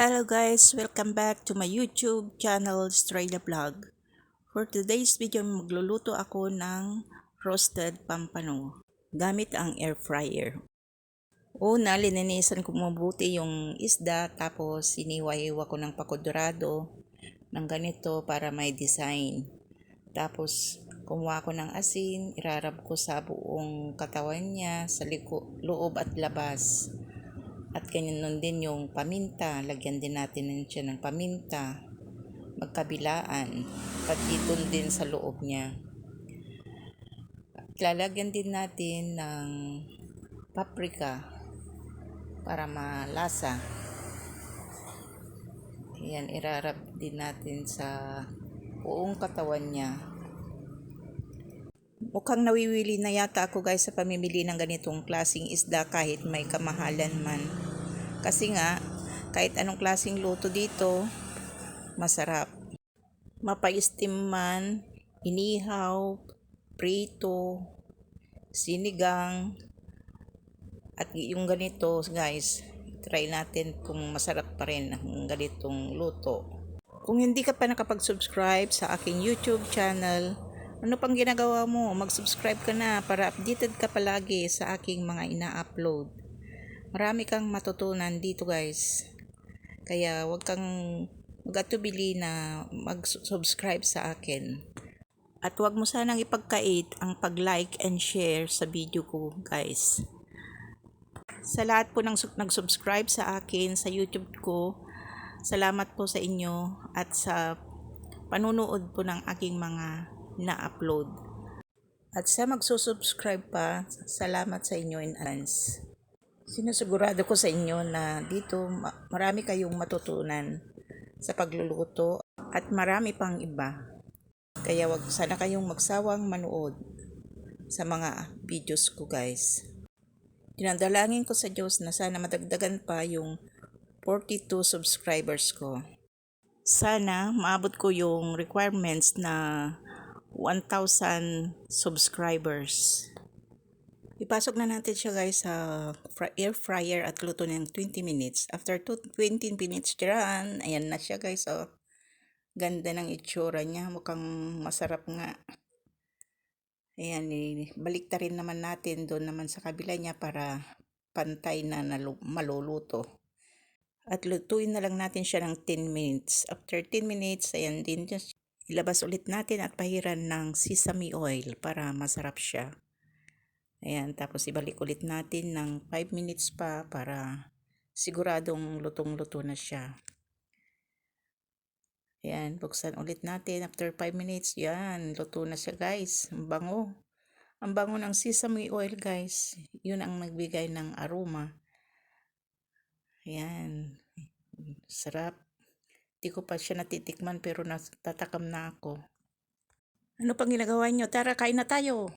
Hello guys, welcome back to my YouTube channel, Strayla Vlog. For today's video, magluluto ako ng roasted pampano gamit ang air fryer. Una, lininisan ko mabuti yung isda tapos siniwa-iwa ko ng pakudrado ng ganito para may design. Tapos kumuha ko ng asin, irarab ko sa buong katawan niya, sa liko, loob at labas. At ganyan din yung paminta. Lagyan din natin siya ng paminta. Magkabilaan. Pati dun din sa loob niya. At lalagyan din natin ng paprika para malasa. Yan, irarap din natin sa buong katawan niya. Mukhang nawiwili na yata ako guys sa pamimili ng ganitong klasing isda kahit may kamahalan man. Kasi nga, kahit anong klasing luto dito, masarap. Mapaistim man, inihaw, prito, sinigang, at yung ganito guys, try natin kung masarap pa rin ang ganitong luto. Kung hindi ka pa nakapag-subscribe sa aking YouTube channel, ano pang ginagawa mo? Mag-subscribe ka na para updated ka palagi sa aking mga ina-upload. Marami kang matutunan dito guys. Kaya wag kang magatubili na mag-subscribe sa akin. At wag mo sanang ipagkait ang pag-like and share sa video ko guys. Sa lahat po ng nag-subscribe sa akin sa YouTube ko, salamat po sa inyo at sa panunood po ng aking mga na-upload. At sa magsusubscribe pa, salamat sa inyo in advance. Sinusigurado ko sa inyo na dito marami kayong matutunan sa pagluluto at marami pang iba. Kaya wag sana kayong magsawang manood sa mga videos ko guys. Dinadalangin ko sa Diyos na sana madagdagan pa yung 42 subscribers ko. Sana maabot ko yung requirements na 1,000 subscribers. Ipasok na natin siya guys sa air fryer at luto ng 20 minutes. After 20 minutes dyan, ayan na siya guys. Oh. Ganda ng itsura niya. Mukhang masarap nga. Ayan, eh, balik rin naman natin doon naman sa kabila niya para pantay na maluluto. At lutuin na lang natin siya ng 10 minutes. After 10 minutes, ayan din Ilabas ulit natin at pahiran ng sesame oil para masarap siya. Ayan, tapos ibalik ulit natin ng 5 minutes pa para siguradong lutong-luto na siya. Ayan, buksan ulit natin after 5 minutes. Yan, luto na siya guys. Ang bango. Ang bango ng sesame oil guys. Yun ang nagbigay ng aroma. Ayan. Sarap. Di ko pa siya natitikman pero natatakam na ako. Ano pang ginagawa nyo? Tara, kain na tayo.